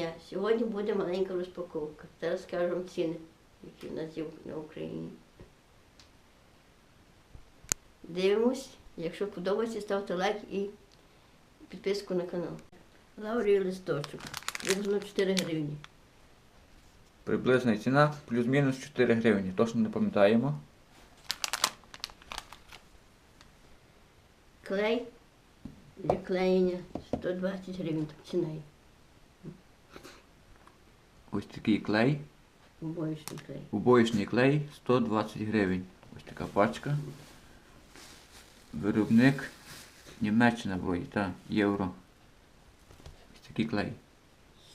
дня. Сьогодні буде маленька розпаковка. Зараз скажу вам ціни, які в нас є на Україні. Дивимось. Якщо подобається, ставте лайк і підписку на канал. Лаврій листочок. Приблизно 4 гривні. Приблизна ціна плюс-мінус 4 гривні. Точно не пам'ятаємо. Клей для клеєння 120 гривень так ціна є. Ось такий клей. Обоєчний клей. Убоїчний клей 120 гривень. Ось така пачка. Виробник Німеччина вроді, та євро. Ось такий клей.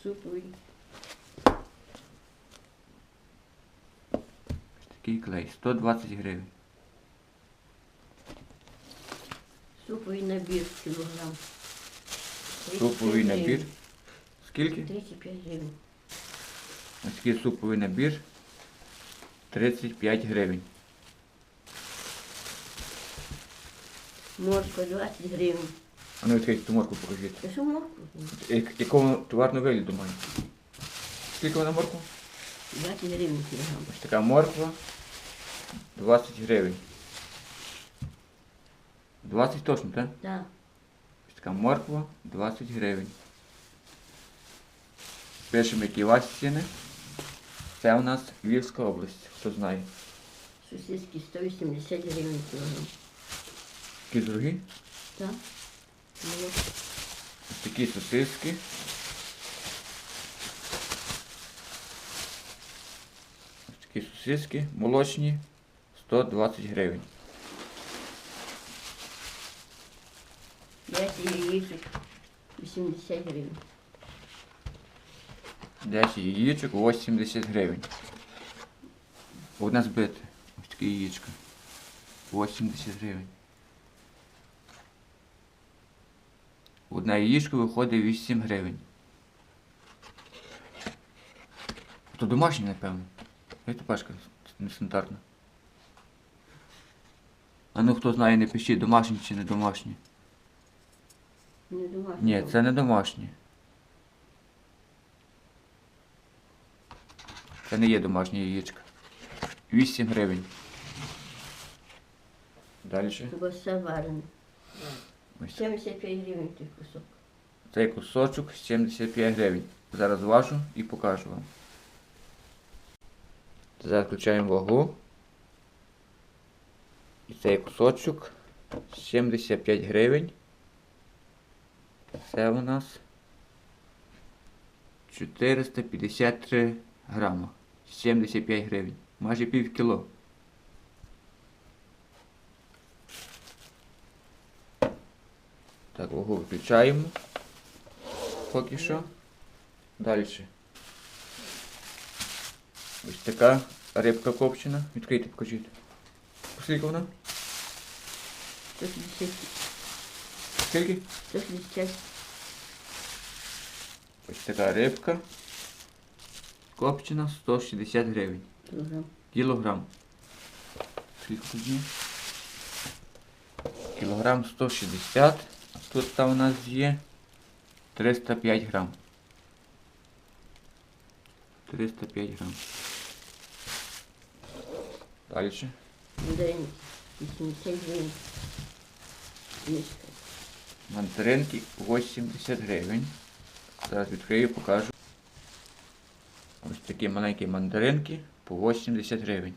Суповий. Ось такий клей. 120 гривень. Суповий набір кілограм. Суповий набір. Скільки? 35 гривень. Ось такий суповий набір. 35 гривень. Морква 20 гривень. А ну відкрийте ту морку покажіть. Це що морква? Як- Якого товарного вигляду має? Скільки вона морква? 20 гривень кілограм. Ось така морква 20 гривень. 20 точно, так? Так. Ось така морква 20 гривень. Пишемо, які у вас ціни. Це у нас Львівська область, хто знає. Сосиски 180 гривень кілограм. Такі другі. Так. Ось такі сосиски. Ось такі сосиски молочні 120 гривень. 10 яєчок 80 гривень. 10 яєчок 80 гривень. Одна збита. Ось таке яєчко. 80 гривень. Одна яєчко виходить 8 гривень. То домашнє, напевно. Яка пашка не стандартна. А ну хто знає, не пишіть, домашні чи не домашні. Не домашні. Ні, це не домашнє. Це не є домашнє яєчко. 8 гривень. Далі. Кубаса варена. Ось 75 гривень той кусок. цей кусочок 75 гривень. Зараз важу і покажу вам. Зараз включаємо вагу. І цей кусочок 75 гривень. Це у нас 453 грама. 75 гривень. Майже пів кіло. Так, вагу виключаємо. Поки що. Далі. Ось така рибка копчена. Відкрийте, покажіть. Скільки вона? 160. Скільки? 160. Ось така рибка. Копчена 160 гривень. кілограм. Кілограм. Скільки тут є? Кілограм 160. Тут там у нас є 305 грам. 305 грам. Далі. Мандаринки 80 гривень. Мандаринки 80 гривень. Зараз відкрию, покажу. Такі маленькі мандаринки по 80 гривень.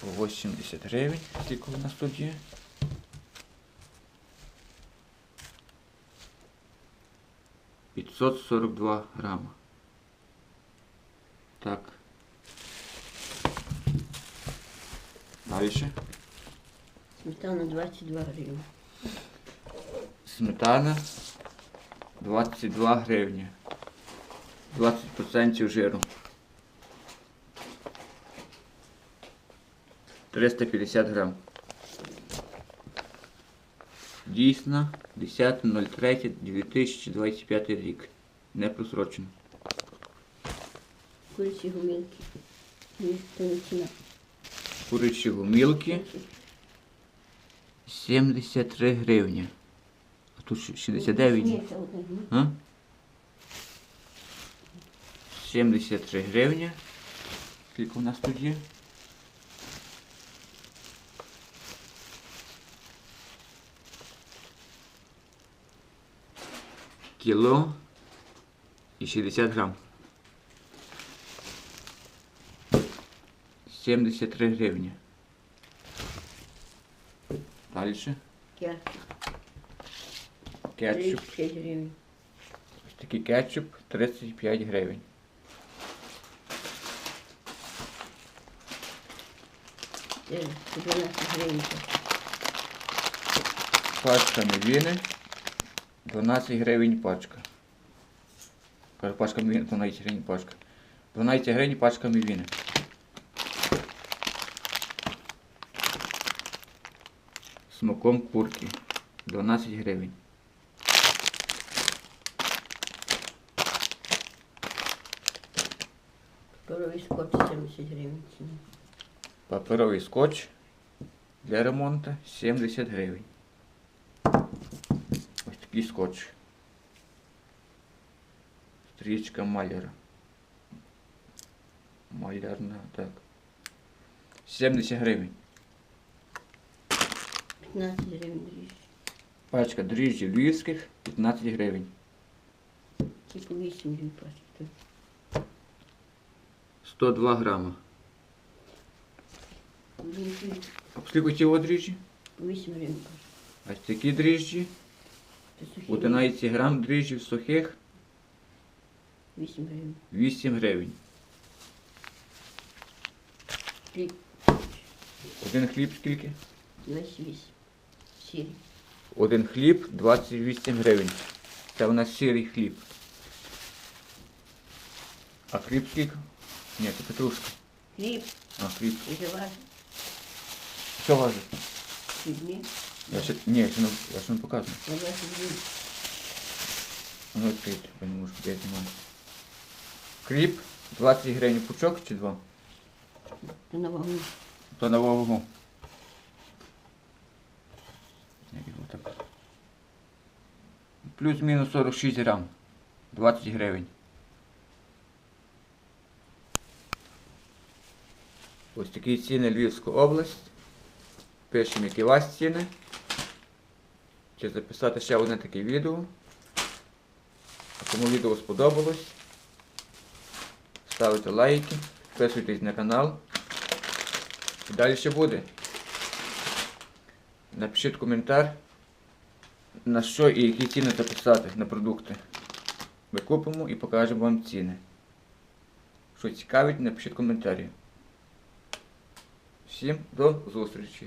По 80 гривень. Скільки у нас тут є? П'ятсот сорок два грама. Так. Дальше. Сметана 22 гривні. Сметана 22 гривні. 20% жиру. 350 грам. Дійсно, 10.03.2025 рік. Не просрочено. Курячі гумілки. Курячі гумілки 73 гривні. Тут щ- 69. Ні, це. А? 73 гривні. Скільки у нас тут є? Кіло і 60 грам. 73 гривні. Далі. Кетчуп. Кетчуп. 36 гривень. Ось такий кетчуп 35 гривень. Це 14 гривень. Пачка мівіни 12 гривень пачка. Кажу, пачка мівіни, 12 гривень пачка. 12 гривень пачка мівіни. Смаком курки. 12 гривень. Коровий скотч 70 гривень. ціна. Паперовий скотч для ремонту 70 гривень. Ось такий скотч. Стрічка маляра. Малярна, так. 70 гривень. 15 гривень дріжджі. Пачка дріжджів львівських 15 гривень. Тільки 8 гривень пачки. Тут. 102 грама. А скільки ці дріжджі? по 8 гривень. Ось такі дріжджі. Сухі 11 грам дріжджів сухих 8 гривень. 8 гривень. Хліб Один хліб скільки? 28. Сірий. Один хліб 28 гривень. Це у нас сірий хліб. А хліб скільки? Ні, це петрушка. Хліб А, хліб. вже важить. Що важить? Хліб ні. Я ще, ні, я ще не, я ще не показую. На 20 гривень. Ну, відкрити, я не можу, я знімаю. Хліб 20 гривень пучок чи два? То на вагу. То на вагу. Плюс-мінус 46 грам. 20 гривень. Ось такі ціни Львівська область. Пишемо, які у вас ціни. Чи записати ще одне таке відео. А Кому відео сподобалось, ставте лайки, підписуйтесь на канал. І далі ще буде. Напишіть коментар, на що і які ціни записати на продукти. Ми купимо і покажемо вам ціни. Що цікавить, напишіть коментарі. Всім до зустрічі!